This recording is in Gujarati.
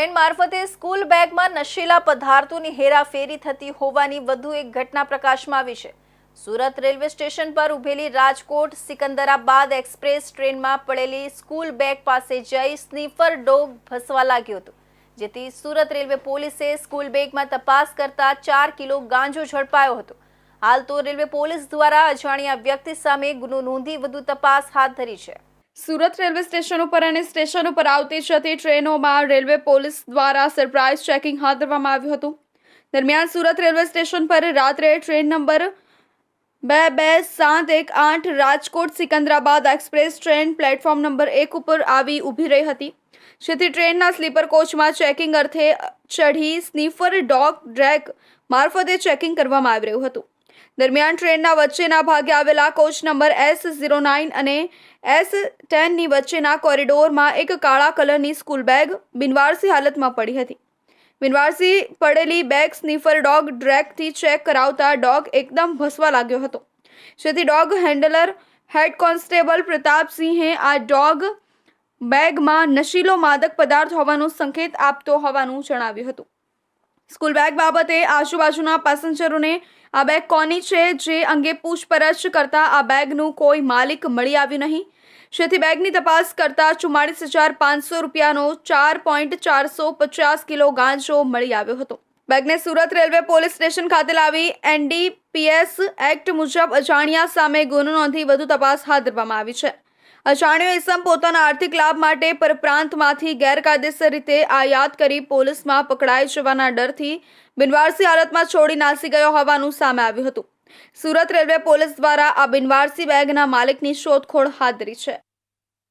ટ્રેન મારફતે સ્કૂલ બેગમાં નશીલા પદાર્થોની હેરાફેરી થતી હોવાની વધુ એક ઘટના પ્રકાશમાં આવી છે. સુરત રેલવે સ્ટેશન પર ઉભેલી રાજકોટ સિકંદરાબાદ એક્સપ્રેસ ટ્રેનમાં પડેલી સ્કૂલ બેગ પાસે જઈ સ્નીફર ડોગ ભસવા લાગ્યો હતો. જેથી સુરત રેલવે પોલીસે સ્કૂલ બેગમાં તપાસ કરતા ચાર કિલો ગાંજો ઝડપાયો હતો. હાલ તો રેલવે પોલીસ દ્વારા અજાણ્યા વ્યક્તિ સામે ગુનો નોંધી વધુ તપાસ હાથ ધરી છે. સુરત રેલવે સ્ટેશન ઉપર અને સ્ટેશન ઉપર આવતી જતી ટ્રેનોમાં રેલવે પોલીસ દ્વારા સરપ્રાઇઝ ચેકિંગ હાથ ધરવામાં આવ્યું હતું. દરમિયાન સુરત રેલવે સ્ટેશન પર રાત્રે ટ્રેન નંબર બે બે સાત એક આઠ Rajkot Secunderabad express train platform number એક ઉપર આવી ઊભી રહી હતી. જેથી ટ્રેનના સ્લીપર કોચમાં ચેકિંગ અર્થે ચઢી સ્નીફર, ડોગ, ડ્રેગ મારફતે ચેકિંગ કરવામાં આવી રહ્યું હતું. દરમિયાન ટ્રેનના વચ્ચેના ભાગે આવેલા coach number S zero nine અને એસ ટેનની વચ્ચેના કોરિડોરમાં એક કાળા કલરની સ્કૂલ બેગ બિનવારસી હાલતમાં પડી હતી. બિનવારસી પડેલી બેગ સ્નીફર ડોગ ડ્રેકથી ચેક કરાવતા ડોગ એકદમ ભસવા લાગ્યો હતો. જેથી ડોગ હેન્ડલર હેડ કોન્સ્ટેબલ પ્રતાપસિંહે આ ડોગ બેગમાં નશીલો માદક પદાર્થ હોવાનો સંકેત આપતો હોવાનું જણાવ્યું હતું. સ્કૂલ બેગ બાબતે આજુબાજુના પેસેન્જરોને આ બેગ કોની છે, જે અંગે પૂછપરછ કરતા આ બેગનું કોઈ માલિક મળી આવ્યું નહીં. જેથી બેગની તપાસ કરતા ચુમ્માળીસ હજાર પાંચસો રૂપિયાનો ચાર પોઈન્ટ ચારસો પચાસ કિલો ગાંજો મળી આવ્યો હતો. બેગને સુરત રેલવે પોલીસ સ્ટેશન ખાતે લાવી એનડીપીએસ એક્ટ મુજબ અજાણ્યા સામે ગુનો નોંધી વધુ તપાસ હાથ ધરવામાં આવી છે. અજાણ્યો ઇસમ પોતાના આર્થિક લાભ માટે પરપ્રાંતમાંથી ગેરકાયદેસર રીતે આયાત કરી પોલીસમાં પકડાઈ જવાના ડરથી બિનવારસી હાલતમાં છોડી નાસી ગયો હોવાનું સામે આવ્યું હતું. સુરત રેલવે પોલીસ દ્વારા આ બિનવારસી બેગના માલિકની શોધખોળ હાથ ધરી છે.